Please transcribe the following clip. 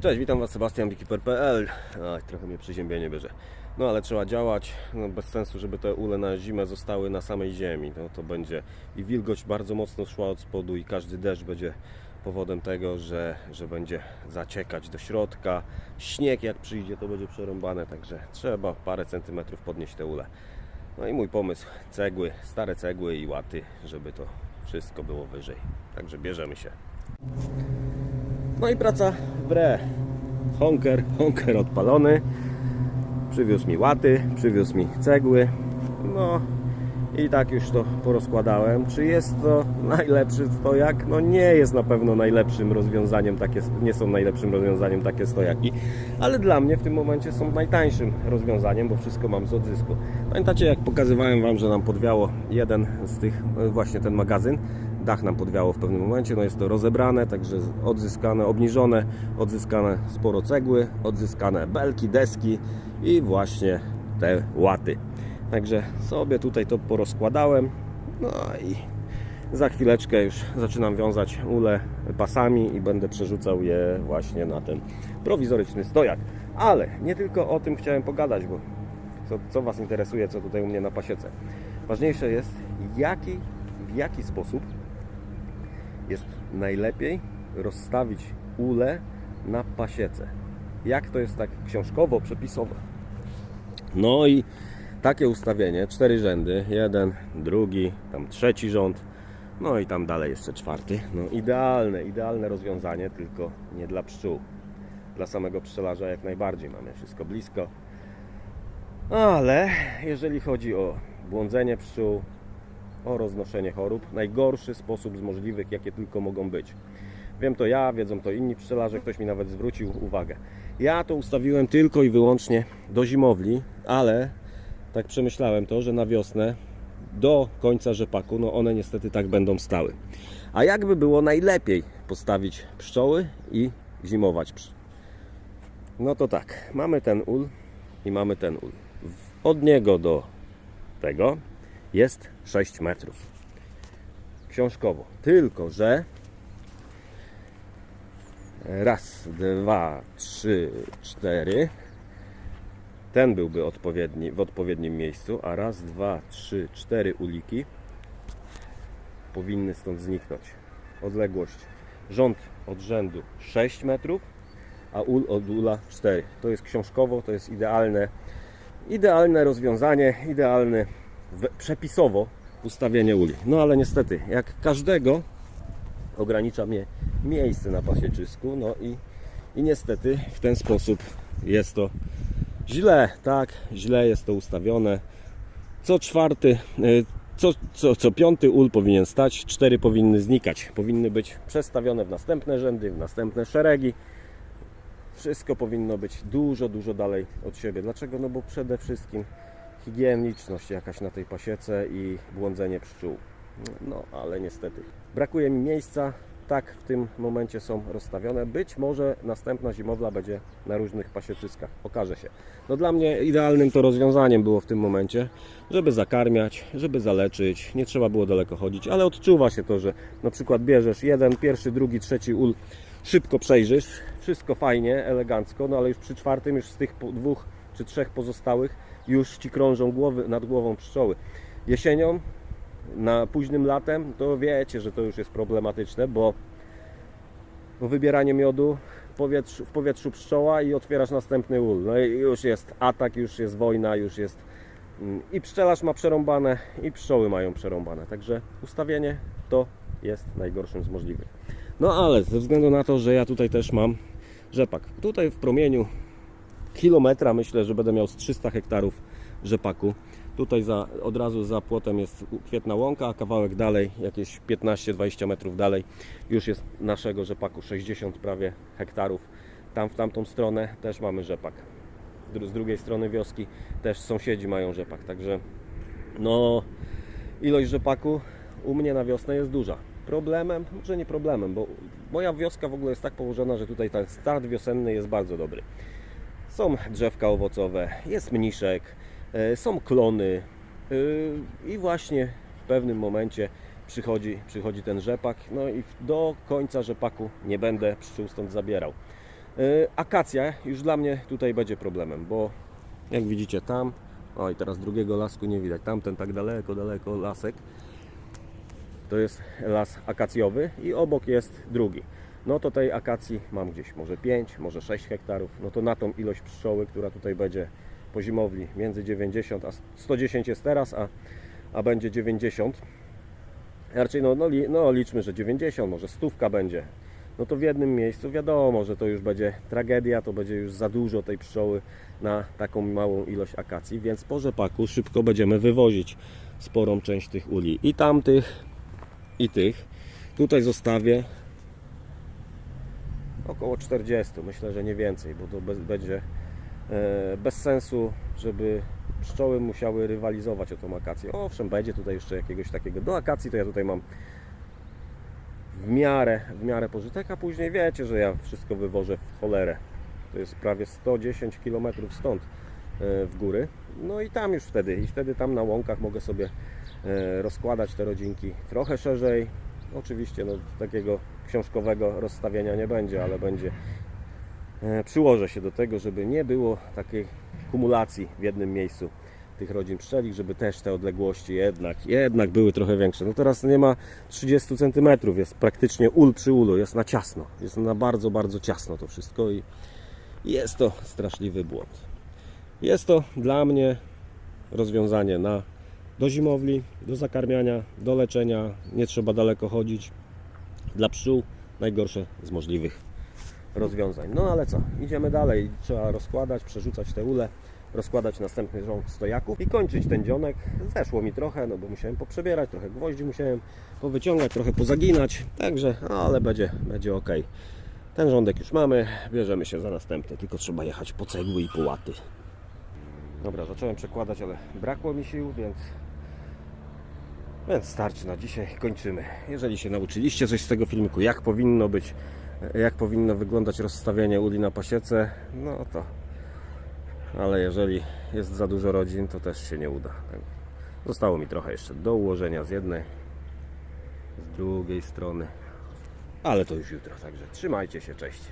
Cześć, witam Was, Sebastian Wikiper.pl Ach, Trochę mnie przeziębienie bierze. No ale trzeba działać, no, bez sensu, żeby te ule na zimę zostały na samej ziemi. No, to będzie i wilgoć bardzo mocno szła od spodu i każdy deszcz będzie powodem tego, że, że będzie zaciekać do środka. Śnieg jak przyjdzie to będzie przerąbane, także trzeba parę centymetrów podnieść te ule. No i mój pomysł, cegły, stare cegły i łaty, żeby to wszystko było wyżej. Także bierzemy się. No i praca w re. Honker, honker odpalony. Przywiózł mi łaty, przywiózł mi cegły. No i tak już to porozkładałem. Czy jest to najlepszy stojak? No nie jest na pewno najlepszym rozwiązaniem takie, nie są najlepszym rozwiązaniem takie stojaki, ale dla mnie w tym momencie są najtańszym rozwiązaniem, bo wszystko mam z odzysku. Pamiętacie jak pokazywałem Wam, że nam podwiało jeden z tych, e, właśnie ten magazyn? Dach nam podwiało w pewnym momencie, no jest to rozebrane, także odzyskane, obniżone, odzyskane sporo cegły, odzyskane belki, deski i właśnie te łaty. Także sobie tutaj to porozkładałem. No i za chwileczkę już zaczynam wiązać ule pasami i będę przerzucał je właśnie na ten prowizoryczny stojak. Ale nie tylko o tym chciałem pogadać, bo co, co Was interesuje, co tutaj u mnie na pasiece. Ważniejsze jest, jaki, w jaki sposób jest najlepiej rozstawić ule na pasiece. Jak to jest tak książkowo, przepisowo. No i takie ustawienie, cztery rzędy, jeden, drugi, tam trzeci rząd, no i tam dalej jeszcze czwarty. No idealne, idealne rozwiązanie, tylko nie dla pszczół. Dla samego pszczelarza jak najbardziej mamy wszystko blisko. Ale jeżeli chodzi o błądzenie pszczół, o roznoszenie chorób, najgorszy sposób z możliwych, jakie tylko mogą być. Wiem to ja, wiedzą to inni pszczelarze, ktoś mi nawet zwrócił uwagę. Ja to ustawiłem tylko i wyłącznie do zimowli, ale tak przemyślałem to, że na wiosnę do końca rzepaku, no one niestety tak będą stały. A jakby było najlepiej postawić pszczoły i zimować. No to tak, mamy ten ul i mamy ten ul. Od niego do tego jest 6 metrów. Książkowo. Tylko, że raz, dwa, trzy, cztery. Ten byłby odpowiedni, w odpowiednim miejscu, a raz, dwa, trzy, cztery uliki powinny stąd zniknąć. Odległość rząd od rzędu 6 metrów, a ul od ula 4. To jest książkowo, to jest idealne, idealne rozwiązanie, idealne w- przepisowo ustawienie uli. No ale niestety, jak każdego ogranicza mnie miejsce na pasieczysku, no i, i niestety w ten sposób jest to źle, tak, źle jest to ustawione. Co czwarty, y, co, co, co piąty ul powinien stać, cztery powinny znikać. Powinny być przestawione w następne rzędy, w następne szeregi. Wszystko powinno być dużo, dużo dalej od siebie. Dlaczego? No bo przede wszystkim higieniczność jakaś na tej pasiece i błądzenie pszczół. No, ale niestety. Brakuje mi miejsca. Tak w tym momencie są rozstawione. Być może następna zimowla będzie na różnych pasieczyskach. Okaże się. No dla mnie idealnym to rozwiązaniem było w tym momencie, żeby zakarmiać, żeby zaleczyć. Nie trzeba było daleko chodzić, ale odczuwa się to, że na przykład bierzesz jeden, pierwszy, drugi, trzeci ul, szybko przejrzysz, wszystko fajnie, elegancko, no ale już przy czwartym, już z tych dwóch czy trzech pozostałych już Ci krążą głowy nad głową pszczoły. Jesienią, na późnym latem, to wiecie, że to już jest problematyczne, bo, wybieranie miodu powietrzu, w powietrzu pszczoła i otwierasz następny ul. No i już jest atak, już jest wojna, już jest mm, i pszczelarz ma przerąbane, i pszczoły mają przerąbane. Także ustawienie to jest najgorszym z możliwych. No ale ze względu na to, że ja tutaj też mam rzepak. Tutaj w promieniu kilometra myślę, że będę miał z 300 hektarów rzepaku. Tutaj za, od razu za płotem jest kwietna łąka, a kawałek dalej, jakieś 15-20 metrów dalej, już jest naszego rzepaku 60 prawie hektarów. Tam w tamtą stronę też mamy rzepak. Z drugiej strony wioski też sąsiedzi mają rzepak, także no ilość rzepaku u mnie na wiosnę jest duża. Problemem, może nie problemem, bo moja wioska w ogóle jest tak położona, że tutaj ten start wiosenny jest bardzo dobry. Są drzewka owocowe, jest mniszek, e, są klony e, i właśnie w pewnym momencie przychodzi, przychodzi ten rzepak. No i do końca rzepaku nie będę pszczół stąd zabierał. Y, Akacja już dla mnie tutaj będzie problemem, bo jak widzicie tam, oj teraz drugiego lasku nie widać, tamten tak daleko, daleko lasek, to jest las akacjowy i obok jest drugi. No to tej akacji mam gdzieś może 5, może 6 hektarów. No to na tą ilość pszczoły, która tutaj będzie po zimowli między 90 a 110 jest teraz, a, a będzie 90. Raczej no, no, no liczmy, że 90, może stówka będzie. No to w jednym miejscu wiadomo, że to już będzie tragedia, to będzie już za dużo tej pszczoły na taką małą ilość akacji, więc po rzepaku szybko będziemy wywozić sporą część tych uli. I tamtych, i tych. Tutaj zostawię około 40, myślę, że nie więcej, bo to bez, będzie e, bez sensu, żeby pszczoły musiały rywalizować o tą akację. Owszem, będzie tutaj jeszcze jakiegoś takiego. Do akacji to ja tutaj mam w miarę, w miarę pożytek, a później wiecie, że ja wszystko wywożę w cholerę. To jest prawie 110 km stąd e, w góry. No i tam już wtedy, i wtedy tam na łąkach mogę sobie e, rozkładać te rodzinki trochę szerzej. Oczywiście no, takiego książkowego rozstawiania nie będzie, ale będzie e, przyłożę się do tego, żeby nie było takiej kumulacji w jednym miejscu tych rodzin pszczelich, żeby też te odległości jednak, jednak były trochę większe. No teraz nie ma 30 cm, jest praktycznie ul przy ulu, jest na ciasno, jest na bardzo, bardzo ciasno to wszystko i i jest to straszliwy błąd. Jest to dla mnie rozwiązanie na do zimowli, do zakarmiania, do leczenia, nie trzeba daleko chodzić. Dla pszczół najgorsze z możliwych rozwiązań. No ale co, idziemy dalej. Trzeba rozkładać, przerzucać te ule, rozkładać następny rząd stojaków i kończyć ten dzionek. Zeszło mi trochę, no bo musiałem poprzebierać, trochę gwoździ musiałem powyciągać, trochę pozaginać, także, no, ale będzie, będzie ok. Ten rządek już mamy, bierzemy się za następny, tylko trzeba jechać po cegły i po łaty. Dobra, zacząłem przekładać, ale brakło mi sił, więc więc starczy na dzisiaj, kończymy. Jeżeli się nauczyliście coś z tego filmiku, jak powinno być, jak powinno wyglądać rozstawianie uli na pasiece, no to. Ale jeżeli jest za dużo rodzin, to też się nie uda. Tak. Zostało mi trochę jeszcze do ułożenia z jednej, z drugiej strony. Ale to już jutro, także trzymajcie się, cześć.